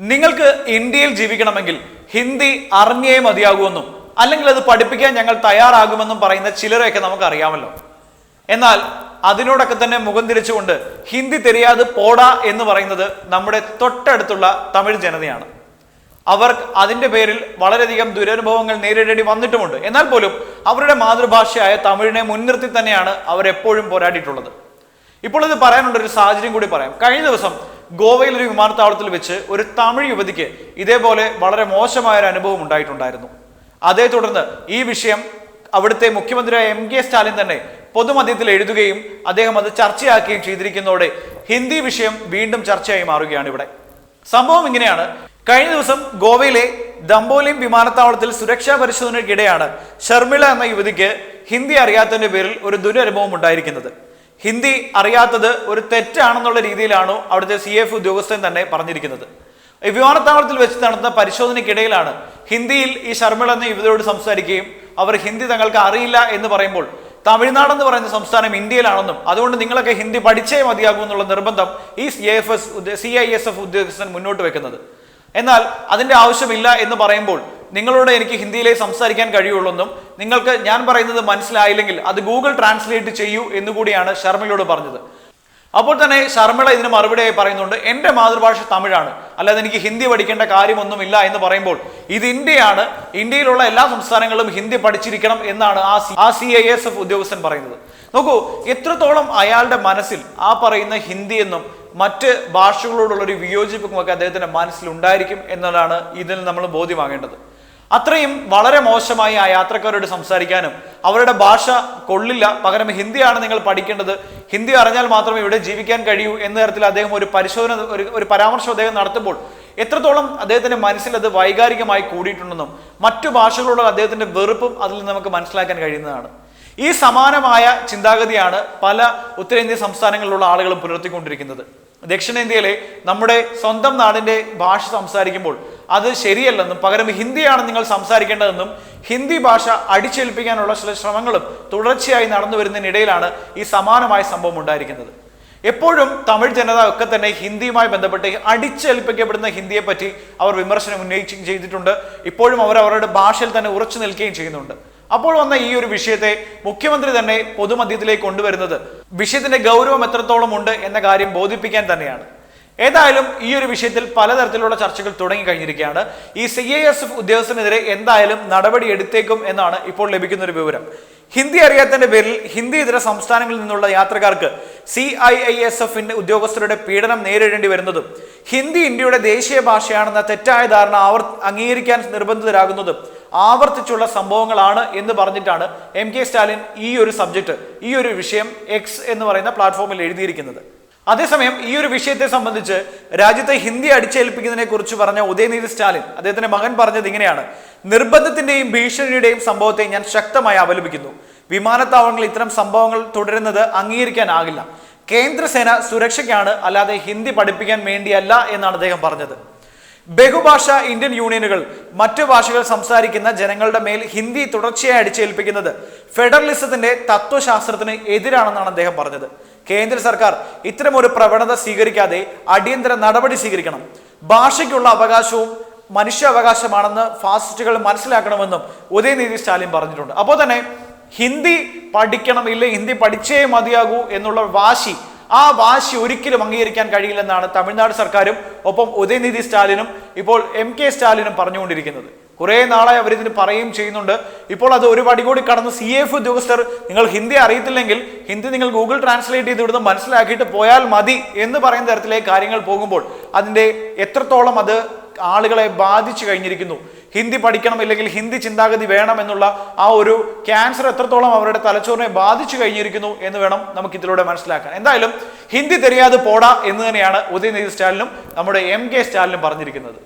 നിങ്ങൾക്ക് ഇന്ത്യയിൽ ജീവിക്കണമെങ്കിൽ ഹിന്ദി അറിഞ്ഞേ മതിയാകുമെന്നും അല്ലെങ്കിൽ അത് പഠിപ്പിക്കാൻ ഞങ്ങൾ തയ്യാറാകുമെന്നും പറയുന്ന ചിലരെയൊക്കെ നമുക്കറിയാമല്ലോ. എന്നാൽ അതിനോടൊക്കെ തന്നെ മുഖം തിരിച്ചുകൊണ്ട് ഹിന്ദി തെരിയാതെ പോടാ എന്ന് പറയുന്നത് നമ്മുടെ തൊട്ടടുത്തുള്ള തമിഴ് ജനതയാണ്. അവർ അതിന്റെ പേരിൽ വളരെയധികം ദുരനുഭവങ്ങൾ നേരിടേണ്ടി വന്നിട്ടുമുണ്ട്. എന്നാൽ പോലും അവരുടെ മാതൃഭാഷയായ തമിഴിനെ മുൻനിർത്തി തന്നെയാണ് അവർ എപ്പോഴും പോരാടിയിട്ടുള്ളത്. ഇപ്പോൾ ഇത് പറയാനുള്ള ഒരു സാഹചര്യം കൂടി പറയാം. കഴിഞ്ഞ ദിവസം ഗോവയിൽ ഒരു വിമാനത്താവളത്തിൽ വെച്ച് ഒരു തമിഴ് യുവതിക്ക് ഇതേപോലെ വളരെ മോശമായ ഒരു അനുഭവം ഉണ്ടായിട്ടുണ്ടായിരുന്നു. അതേ തുടർന്ന് ഈ വിഷയം അവിടുത്തെ മുഖ്യമന്ത്രിയായ എം കെ സ്റ്റാലിൻ തന്നെ പൊതുമധ്യത്തിൽ എഴുതുകയും അദ്ദേഹം അത് ചർച്ചയാക്കുകയും ചെയ്തിരിക്കുന്നതോടെ ഹിന്ദി വിഷയം വീണ്ടും ചർച്ചയായി മാറുകയാണ് ഇവിടെ. സംഭവം ഇങ്ങനെയാണ്. കഴിഞ്ഞ ദിവസം ഗോവയിലെ ദംബോലിം വിമാനത്താവളത്തിൽ സുരക്ഷാ പരിശോധനയ്ക്കിടെയാണ് ഷർമിള എന്ന യുവതിക്ക് ഹിന്ദി അറിയാത്തതിന്റെ പേരിൽ ഒരു ദുരനുഭവം ഉണ്ടായിരിക്കുന്നത്. ഹിന്ദി അറിയാത്തത് ഒരു തെറ്റാണെന്നുള്ള രീതിയിലാണോ അവിടുത്തെ സി എഫ് ഉദ്യോഗസ്ഥൻ തന്നെ പറഞ്ഞിരിക്കുന്നത്. വിമാനത്താവളത്തിൽ വെച്ച് നടന്ന പരിശോധനയ്ക്കിടയിലാണ് ഹിന്ദിയിൽ ഈ ശർമിള എന്ന യുവതിയോട് സംസാരിക്കുകയും അവർ ഹിന്ദി തങ്ങൾക്ക് അറിയില്ല എന്ന് പറയുമ്പോൾ തമിഴ്നാട് എന്ന് പറയുന്ന സംസ്ഥാനം ഇന്ത്യയിലാണെന്നും അതുകൊണ്ട് നിങ്ങളൊക്കെ ഹിന്ദി പഠിച്ചേ മതിയാകൂ എന്നുള്ള നിർബന്ധം ഈ C F S C I S F ഉദ്യോഗസ്ഥൻ മുന്നോട്ട് വെക്കുന്നത്. എന്നാൽ അതിന്റെ ആവശ്യമില്ല എന്ന് പറയുമ്പോൾ നിങ്ങളോട് എനിക്ക് ഹിന്ദിയിലേ സംസാരിക്കാൻ കഴിയുള്ളൂന്നും നിങ്ങൾക്ക് ഞാൻ പറയുന്നത് മനസ്സിലായില്ലെങ്കിൽ അത് ഗൂഗിൾ ട്രാൻസ്ലേറ്റ് ചെയ്യൂ എന്നുകൂടിയാണ് ശർമ്മയോട് പറഞ്ഞത്. അപ്പോൾ തന്നെ ശർമ്മിള ഇതിന് മറുപടിയായി പറയുന്നുണ്ട് എന്റെ മാതൃഭാഷ തമിഴാണ്. അല്ലാതെ എനിക്ക് ഹിന്ദി പഠിക്കേണ്ട കാര്യമൊന്നുമില്ല എന്ന് പറയുമ്പോൾ ഇത് ഇന്ത്യയാണ്. ഇന്ത്യയിലുള്ള എല്ലാ സംസ്ഥാനങ്ങളും ഹിന്ദി പഠിച്ചിരിക്കണം എന്നാണ് ആ ആ സി ഐ എസ് എഫ് ഉദ്യോഗസ്ഥൻ പറയുന്നത്. നോക്കൂ എത്രത്തോളം അയാളുടെ മനസ്സിൽ ആ പറയുന്ന ഹിന്ദി എന്നും മറ്റ് ഭാഷകളോടുള്ള ഒരു വിയോജിപ്പും ഒക്കെ അദ്ദേഹത്തിന്റെ മനസ്സിൽ ഉണ്ടായിരിക്കും എന്നതാണ് ഇതിൽ നമ്മൾ ബോധ്യമാകേണ്ടത് അത്രയും വളരെ മോശമായി ആ യാത്രക്കാരോട് സംസാരിക്കാനും അവരുടെ ഭാഷ കൊള്ളില്ല. പകരം ഹിന്ദിയാണ് നിങ്ങൾ പഠിക്കേണ്ടത്. ഹിന്ദി അറിഞ്ഞാൽ മാത്രമേ ഇവിടെ ജീവിക്കാൻ കഴിയൂ എന്ന തരത്തിൽ അദ്ദേഹം ഒരു പരിശോധന ഒരു ഒരു പരാമർശം അദ്ദേഹം നടത്തുമ്പോൾ എത്രത്തോളം അദ്ദേഹത്തിന്റെ മനസ്സിൽ അത് വൈകാരികമായി കൂടിയിട്ടുണ്ടെന്നും മറ്റു ഭാഷകളോടുള്ള അദ്ദേഹത്തിന്റെ വെറുപ്പും അതിൽ നമുക്ക് മനസ്സിലാക്കാൻ കഴിയുന്നതാണ്. ഈ സമാനമായ ചിന്താഗതിയാണ് പല ഉത്തരേന്ത്യൻ സംസ്ഥാനങ്ങളിലുള്ള ആളുകളും പുലർത്തിക്കൊണ്ടിരിക്കുന്നത്. ദക്ഷിണേന്ത്യയിലെ നമ്മുടെ സ്വന്തം നാടിന്റെ ഭാഷ സംസാരിക്കുമ്പോൾ അത് ശരിയല്ലെന്നും പകരം ഹിന്ദിയാണ് നിങ്ങൾ സംസാരിക്കേണ്ടതെന്നും ഹിന്ദി ഭാഷ അടിച്ചേൽപ്പിക്കാനുള്ള ചില ശ്രമങ്ങളും തുടർച്ചയായി നടന്നു വരുന്നതിനിടയിലാണ് ഈ സമാനമായ സംഭവം ഉണ്ടായിരിക്കുന്നത്. എപ്പോഴും തമിഴ് ജനത ഒക്കെ തന്നെ ഹിന്ദിയുമായി ബന്ധപ്പെട്ട് അടിച്ചേൽപ്പിക്കപ്പെടുന്ന ഹിന്ദിയെ പറ്റി അവർ വിമർശനം ഉന്നയിക്കുകയും ചെയ്തിട്ടുണ്ട്. ഇപ്പോഴും അവർ അവരുടെ ഭാഷയിൽ തന്നെ ഉറച്ചു നിൽക്കുകയും ചെയ്യുന്നുണ്ട്. അപ്പോൾ വന്ന ഈ ഒരു വിഷയത്തെ മുഖ്യമന്ത്രി തന്നെ പൊതുമധ്യത്തിലേക്ക് കൊണ്ടുവരുന്നത് വിഷയത്തിന്റെ ഗൗരവം എത്രത്തോളം ഉണ്ട് എന്ന കാര്യം ബോധിപ്പിക്കാൻ തന്നെയാണ്. ഏതായാലും ഈ ഒരു വിഷയത്തിൽ പലതരത്തിലുള്ള ചർച്ചകൾ തുടങ്ങി കഴിഞ്ഞിരിക്കുകയാണ്. ഈ സി ഐ എസ് എഫ് ഉദ്യോഗസ്ഥനെതിരെ എന്തായാലും നടപടി എടുത്തേക്കും എന്നാണ് ഇപ്പോൾ ലഭിക്കുന്ന ഒരു വിവരം. ഹിന്ദി അറിയാത്തതിന്റെ പേരിൽ ഹിന്ദി ഇതര സംസ്ഥാനങ്ങളിൽ നിന്നുള്ള യാത്രക്കാർക്ക് സി ഐ ഐ എസ് എഫിന്റെ ഉദ്യോഗസ്ഥരുടെ പീഡനം നേരിടേണ്ടി വരുന്നതും ഹിന്ദി ഇന്ത്യയുടെ ദേശീയ ഭാഷയാണെന്ന തെറ്റായ ധാരണ അവർ അംഗീകരിക്കാൻ നിർബന്ധിതരാകുന്നതും ആവർത്തിച്ചുള്ള സംഭവങ്ങളാണ് എന്ന് പറഞ്ഞിട്ടാണ് എം കെ സ്റ്റാലിൻ ഈ ഒരു സബ്ജക്ട് ഈ ഒരു വിഷയം എക്സ് എന്ന് പറയുന്ന പ്ലാറ്റ്ഫോമിൽ എഴുതിയിരിക്കുന്നത്. അതേസമയം ഈ ഒരു വിഷയത്തെ സംബന്ധിച്ച് രാജ്യത്തെ ഹിന്ദി അടിച്ചേൽപ്പിക്കുന്നതിനെ കുറിച്ച് പറഞ്ഞ ഉദയനിധി സ്റ്റാലിൻ അദ്ദേഹത്തിന്റെ മകൻ പറഞ്ഞത് ഇങ്ങനെയാണ്. നിർബന്ധത്തിന്റെയും ഭീഷണിയുടെയും സംഭവത്തെ ഞാൻ ശക്തമായി അപലപിക്കുന്നു വിമാനത്താവളങ്ങളിൽ ഇത്തരം സംഭവങ്ങൾ തുടരുന്നത് അംഗീകരിക്കാനാകില്ല. കേന്ദ്രസേന സുരക്ഷയ്ക്കാണ് അല്ലാതെ ഹിന്ദി പഠിപ്പിക്കാൻ വേണ്ടിയല്ല എന്നാണ് അദ്ദേഹം പറഞ്ഞത്. ബഹുഭാഷ ഇന്ത്യൻ യൂണിയനുകൾ മറ്റു ഭാഷകൾ സംസാരിക്കുന്ന ജനങ്ങളുടെ മേൽ ഹിന്ദി തുടർച്ചയായി അടിച്ചേൽപ്പിക്കുന്നത് ഫെഡറലിസത്തിന്റെ തത്വശാസ്ത്രത്തിന് എതിരാണെന്നാണ് അദ്ദേഹം പറഞ്ഞത്. കേന്ദ്ര സർക്കാർ ഇത്തരമൊരു പ്രവണത സ്വീകരിക്കാതെ അടിയന്തര നടപടി സ്വീകരിക്കണം. ഭാഷയ്ക്കുള്ള അവകാശവും മനുഷ്യാവകാശമാണെന്ന് ഫാസിസ്റ്റുകൾ മനസ്സിലാക്കണമെന്നും ഉദയനിധി സ്റ്റാലിൻ പറഞ്ഞിട്ടുണ്ട്. അപ്പോൾ തന്നെ ഹിന്ദി പഠിക്കണം ഇല്ല? ഹിന്ദി പഠിച്ചേ മതിയാകൂ എന്നുള്ള വാശി ആ വാശി ഒരിക്കലും അംഗീകരിക്കാൻ കഴിയില്ലെന്നാണ് തമിഴ്നാട് സർക്കാരും ഒപ്പം ഉദയനിധി സ്റ്റാലിനും ഇപ്പോൾ എം കെ സ്റ്റാലിനും പറഞ്ഞുകൊണ്ടിരിക്കുന്നത്. കുറേ നാളായി അവരിതിന് പറയുകയും ചെയ്യുന്നുണ്ട്. ഇപ്പോൾ അത് ഒരു പടി കൂടി കടന്ന് സി എഫ് ഉദ്യോഗസ്ഥർ നിങ്ങൾ ഹിന്ദി അറിയത്തില്ലെങ്കിൽ ഹിന്ദി നിങ്ങൾ ഗൂഗിൾ ട്രാൻസ്ലേറ്റ് ചെയ്ത് ഇവിടുന്ന് മനസ്സിലാക്കിയിട്ട് പോയാൽ മതി എന്ന് പറയുന്ന തരത്തിലേക്ക് കാര്യങ്ങൾ പോകുമ്പോൾ അതിന്റെ എത്രത്തോളം അത് ആളുകളെ ബാധിച്ചു കഴിഞ്ഞിരിക്കുന്നു. ഹിന്ദി പഠിക്കണം ഇല്ലെങ്കിൽ ഹിന്ദി ചിന്താഗതി വേണം എന്നുള്ള ആ ഒരു ക്യാൻസർ എത്രത്തോളം അവരുടെ തലച്ചോറിനെ ബാധിച്ചു കഴിഞ്ഞിരിക്കുന്നു എന്ന് വേണം നമുക്ക് ഇതിലൂടെ മനസ്സിലാക്കാൻ. എന്തായാലും ഹിന്ദി തെരിയാതെ പോടാ എന്ന് തന്നെയാണ് ഉദയനിധി സ്റ്റാലിനും നമ്മുടെ എം കെ സ്റ്റാലിനും പറഞ്ഞിരിക്കുന്നത്.